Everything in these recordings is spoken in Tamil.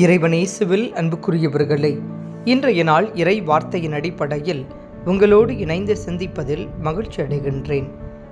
இறைவனேசுவில் அன்புக்குரியவர்களே இன்றைய நாள் இறை வார்த்தையின் அடிப்படையில் உங்களோடு இணைந்து சிந்திப்பதில் மகிழ்ச்சி அடைகின்றேன்.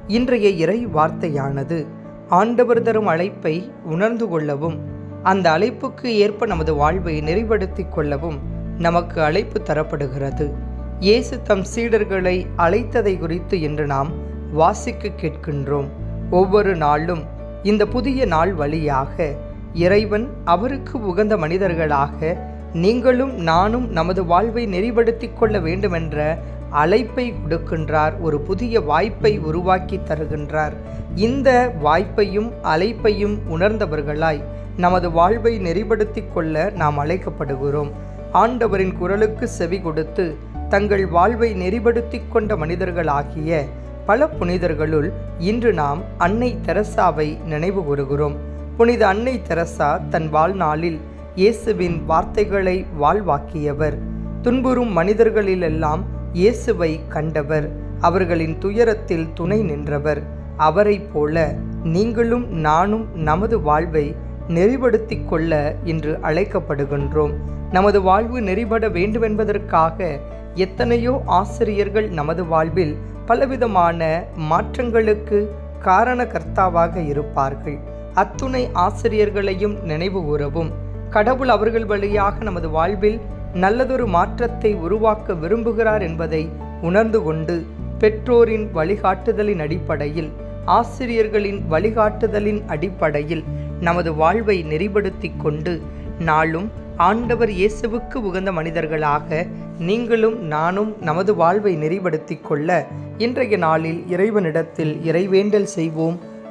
இன்றைய இறை வார்த்தையானது ஆண்டவர் தரும் அழைப்பை உணர்ந்து கொள்ளவும் அந்த அழைப்புக்கு ஏற்ப நமது வாழ்வை நெறிப்படுத்திக் கொள்ளவும் நமக்கு அழைப்பு தரப்படுகிறது. இயேசு தம் சீடர்களை அழைத்ததை குறித்து இன்று நாம் வாசிக்க கேட்கின்றோம். ஒவ்வொரு நாளும் இந்த புதிய நாள் வழியாக இறைவன் அவருக்கு உகந்த மனிதர்களாக நீங்களும் நானும் நமது வாழ்வை நெறிப்படுத்திக் கொள்ள வேண்டுமென்ற அழைப்பை கொடுக்கின்றார். ஒரு புதிய வாய்ப்பை உருவாக்கி தருகின்றார். இந்த வாய்ப்பையும் அழைப்பையும் உணர்ந்தவர்களாய் நமது வாழ்வை நெறிப்படுத்திக் கொள்ள நாம் அழைக்கப்படுகிறோம். ஆண்டவரின் குரலுக்கு செவி கொடுத்து தங்கள் வாழ்வை நெறிப்படுத்தி கொண்ட மனிதர்களாகிய பல புனிதர்களுள் இன்று நாம் அன்னை தெரசாவை நினைவு கூறுகிறோம். புனித அன்னை தெரசா தன் வாழ்நாளில் இயேசுவின் வார்த்தைகளை வாழ்வாக்கியவர். துன்புறும் மனிதர்களிலெல்லாம் இயேசுவை கண்டவர். அவர்களின் துயரத்தில் துணை நின்றவர். அவரைப் போல நீங்களும் நானும் நமது வாழ்வை நெறிப்படுத்திக் கொள்ள இன்று அழைக்கப்படுகின்றோம். நமது வாழ்வு நெறிபட வேண்டுமென்பதற்காக எத்தனையோ ஆசிரியர்கள் நமது வாழ்வில் பலவிதமான மாற்றங்களுக்கு காரணகர்த்தாவாக இருப்பார்கள். அத்துணை ஆசிரியர்களையும் நினைவு கூறவும். கடவுள் அவர்கள் வழியாக நமது வாழ்வில் நல்லதொரு மாற்றத்தை உருவாக்க விரும்புகிறார் என்பதை உணர்ந்து கொண்டு பெற்றோரின் வழிகாட்டுதலின் அடிப்படையில் ஆசிரியர்களின் வழிகாட்டுதலின் அடிப்படையில் நமது வாழ்வை நெறிப்படுத்தி கொண்டு நாளும் ஆண்டவர் இயேசுவுக்கு உகந்த மனிதர்களாக நீங்களும் நானும் நமது வாழ்வை நெறிப்படுத்தி கொள்ள இன்றைய நாளில் இறைவனிடத்தில் இறைவேண்டல் செய்வோம்.